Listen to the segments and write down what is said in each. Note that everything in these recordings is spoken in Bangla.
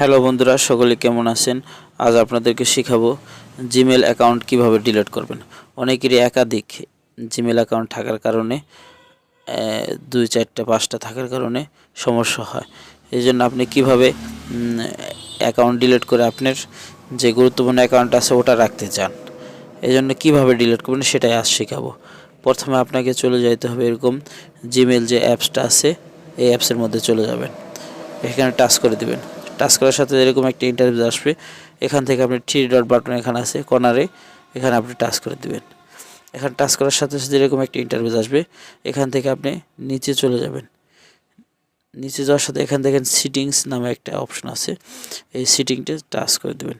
হ্যালো বন্ধুরা, সকলে কেমন আছেন? আজ আপনাদেরকে শেখাবো জিমেল অ্যাকাউন্ট কীভাবে ডিলিট করবেন। অনেকেরই একাধিক জিমেল অ্যাকাউন্ট থাকার কারণে দুই চারটা, পাঁচটা থাকার কারণে সমস্যা হয়। এই জন্য আপনি কীভাবে অ্যাকাউন্ট ডিলিট করে আপনার যে গুরুত্বপূর্ণ অ্যাকাউন্ট আছে ওটা রাখতে চান। এই জন্য কীভাবে ডিলিট করবেন সেটাই আজ শেখাবো। প্রথমে আপনাকে চলে যাইতে হবে এরকম জিমেল যে অ্যাপসটা আছে, এই অ্যাপসের মধ্যে চলে যাবেন। এখানে টাচ করে দিবেন। টাচ করার সাথে এরকম একটা ইন্টারভিউ আসবে। এখান থেকে আপনি থ্রি ডট বাটন এখানে আছে কর্নারে এখানে আপনি টাচ করে দিবেন। এখানে টাচ করার সাথে সাথে এরকম একটা ইন্টারভিউ আসবে। এখান থেকে আপনি নিচে চলে যাবেন। নিচে যাওয়ার সাথে এখান থেকে সিটিংস নামে একটা অপশন আছে। এই সিটিংটা টাচ করে দেবেন।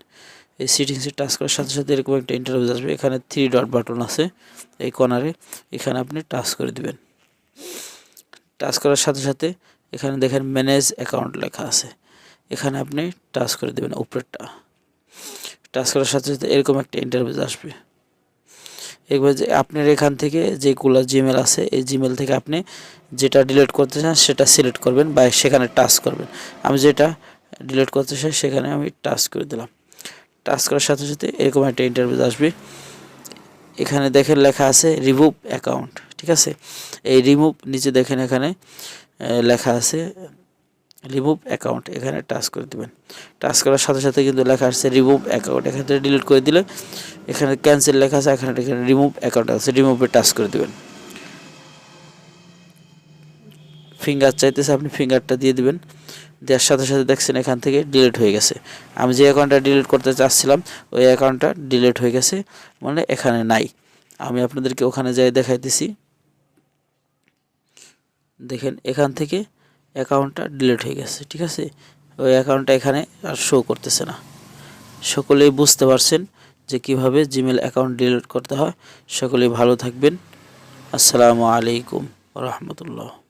এই সিটিংসে টাচ করার সাথে সাথে এরকম একটা ইন্টারভিউ আসবে। এখানে থ্রি ডট বাটন আছে, এই কর্নারে এখানে আপনি টাচ করে দিবেন। টাচ করার সাথে সাথে এখানে দেখেন ম্যানেজ অ্যাকাউন্ট লেখা আছে। এখানে আপনি টাচ করে দেবেন উপরেরটা। টাচ করার সাথে সাথে এরকম একটা ইন্টারভিউ আসবে। এবার যে আপনার এখান থেকে যেগুলো জিমেল আছে, এই জিমেল থেকে আপনি যেটা ডিলিট করতে চান, সেটা সিলেক্ট করবেন বা সেখানে টাচ করবেন। আমি যেটা ডিলিট করতে চাই, সেখানে আমি টাচ করে দিলাম। টাচ করার সাথে সাথে এরকম একটা ইন্টারভিউ আসবে। এখানে দেখেন লেখা আছে রিমুভ অ্যাকাউন্ট ঠিক আছে? এই রিমুভ নিচে দেখেন এখানে লেখা আছে রিমুভ অ্যাকাউন্ট, এখানে টাচ করে দিবেন। টাচ করার সাথে সাথে কিন্তু লেখা আসছে রিমুভ অ্যাকাউন্ট। এখান থেকে ডিলিট করে দিলে এখানে ক্যান্সেল লেখা আছে, এখানে এখানে রিমুভ অ্যাকাউন্ট আছে, রিমুভে টাচ করে দিবেন। ফিঙ্গার চাইতেছে আপনি ফিঙ্গারটা দিয়ে দিবেন। দেওয়ার সাথে সাথে দেখছেন এখান থেকে ডিলিট হয়ে গেছে। আমি যে অ্যাকাউন্টটা ডিলিট করতে চাচ্ছিলাম, ওই অ্যাকাউন্টটা ডিলিট হয়ে গেছে মানে এখানে নাই। আমি আপনাদেরকে ওখানে যাই দেখাইতেছি। দেখেন এখান থেকে অ্যাকাউন্টটা ডিলিট হয়ে গেছে, ঠিক আছে? ওই অ্যাকাউন্টটা এখানে আর শো করতেছে না। সকলেই বুঝতে পারছেন যে কীভাবে জিমেল অ্যাকাউন্ট ডিলিট করতে হয়। সকলেই ভালো থাকবেন। আসসালামু আলাইকুম রহমতুল্লাহ।